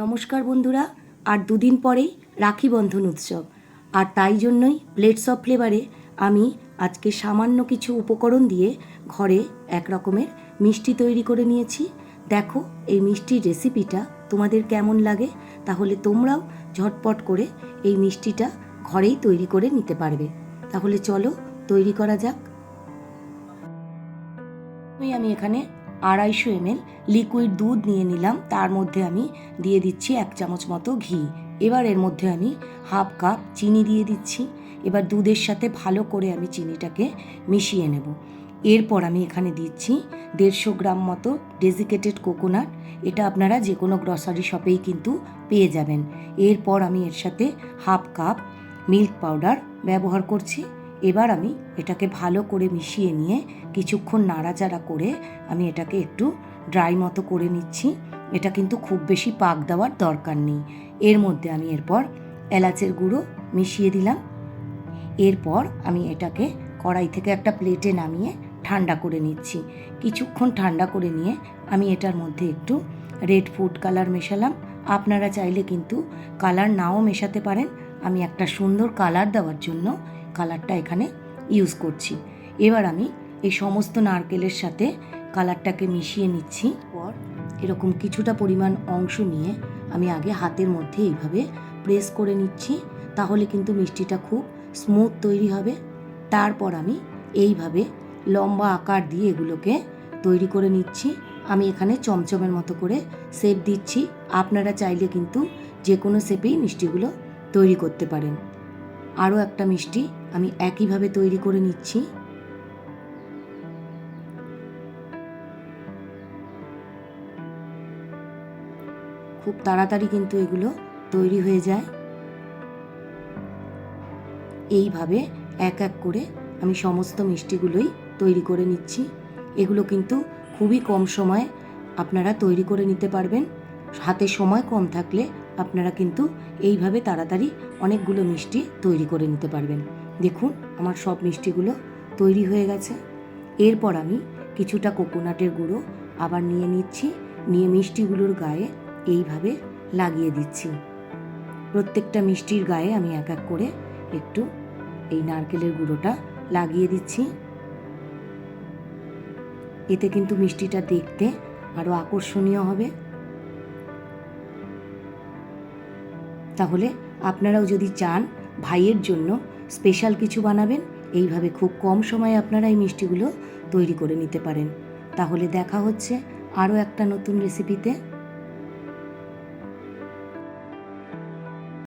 নমস্কার বন্ধুরা, আর দুদিন পরেই রাখি বন্ধন উৎসব। আর তাই জন্যই প্লেটস অফ ফ্লেভারে আমি আজকে সামান্য কিছু উপকরণ দিয়ে ঘরে এক রকমের মিষ্টি তৈরি করে নিয়েছি। দেখো, এই মিষ্টির রেসিপিটা তোমাদের কেমন লাগে? তাহলে তোমরাও ঝটপট করে এই মিষ্টিটা ঘরেই তৈরি করে নিতে পারবে। তাহলে চলো তৈরি করা যাক। আমি এখানে আড়াইশো এমএল লিকুইড দুধ নিয়ে নিলাম। তার মধ্যে আমি দিয়ে দিচ্ছি এক চামচ মতো ঘি। এবার এর মধ্যে আমি হাফ কাপ চিনি দিয়ে দিচ্ছি। এবার দুধের সাথে ভালো করে আমি চিনিটাকে মিশিয়ে নেব। এরপর আমি এখানে দিচ্ছি দেড়শো গ্রাম মতো ডেজিকেটেড কোকোনাট। এটা আপনারা যে কোনো গ্রসারি শপেই কিন্তু পেয়ে যাবেন। এরপর আমি এর সাথে হাফ কাপ মিল্ক পাউডার ব্যবহার করছি। এবার আমি এটাকে ভালো করে মিশিয়ে নিয়ে কিছুক্ষণ নাড়াচাড়া করে আমি এটাকে একটু ড্রাই মতো করে নিচ্ছি। এটা কিন্তু খুব বেশি পাক দেওয়ার দরকার নেই। এর মধ্যে আমি এরপর এলাচের গুঁড়ো মিশিয়ে দিলাম। এরপর আমি এটাকে কড়াই থেকে একটা প্লেটে নামিয়ে ঠান্ডা করে নিচ্ছি। কিছুক্ষণ ঠান্ডা করে নিয়ে আমি এটার মধ্যে একটু রেড ফুড কালার মেশালাম। আপনারা চাইলে কিন্তু কালার নাও মেশাতে পারেন। আমি একটা সুন্দর কালার দেওয়ার জন্য কালারটা এখানে ইউজ করছি। এবার আমি এই সমস্ত নারকেলের সাথে কালারটাকে মিশিয়ে নিচ্ছি। পর এরকম কিছুটা পরিমাণ অংশ নিয়ে আমি আগে হাতের মধ্যে এইভাবে প্রেস করে নিচ্ছি, তাহলে কিন্তু মিষ্টিটা খুব স্মুথ তৈরি হবে। তারপর আমি এইভাবে লম্বা আকার দিয়ে এগুলোকে তৈরি করে নিচ্ছি। আমি এখানে চমচমের মতো করে শেপ দিচ্ছি। আপনারা চাইলে কিন্তু যে কোনো শেপেই মিষ্টিগুলো তৈরি করতে পারেন। আরও একটা মিষ্টি আমি একইভাবে তৈরি করে নিচ্ছি। খুব তাড়াতাড়ি কিন্তু এগুলো তৈরি হয়ে যায়। এইভাবে এক এক করে আমি সমস্ত মিষ্টিগুলোই তৈরি করে নিচ্ছি। এগুলো কিন্তু খুবই কম সময়ে আপনারা তৈরি করে নিতে পারবেন। হাতে সময় কম থাকলে আপনারা কিন্তু এইভাবে তাড়াতাড়ি অনেকগুলো মিষ্টি তৈরি করে নিতে পারবেন। দেখুন, আমার সব মিষ্টিগুলো তৈরি হয়ে গেছে। এরপর আমি কিছুটা কোকোনাটের গুঁড়ো আবার নিয়ে নিচ্ছি, নিয়ে মিষ্টিগুলোর গায়ে এইভাবে লাগিয়ে দিচ্ছি। প্রত্যেকটা মিষ্টির গায়ে আমি এক এক করে একটু এই নারকেলের গুঁড়োটা লাগিয়ে দিচ্ছি। এতে কিন্তু মিষ্টিটা দেখতে আরও আকর্ষণীয় হবে। তাহলে আপনারাও যদি চান ভাইয়ের জন্য স্পেশাল কিছু বানাবেন, এইভাবে খুব কম সময়ে আপনারা এই মিষ্টিগুলো তৈরি করে নিতে পারেন। তাহলে দেখা হচ্ছে আরও একটা নতুন রেসিপিতে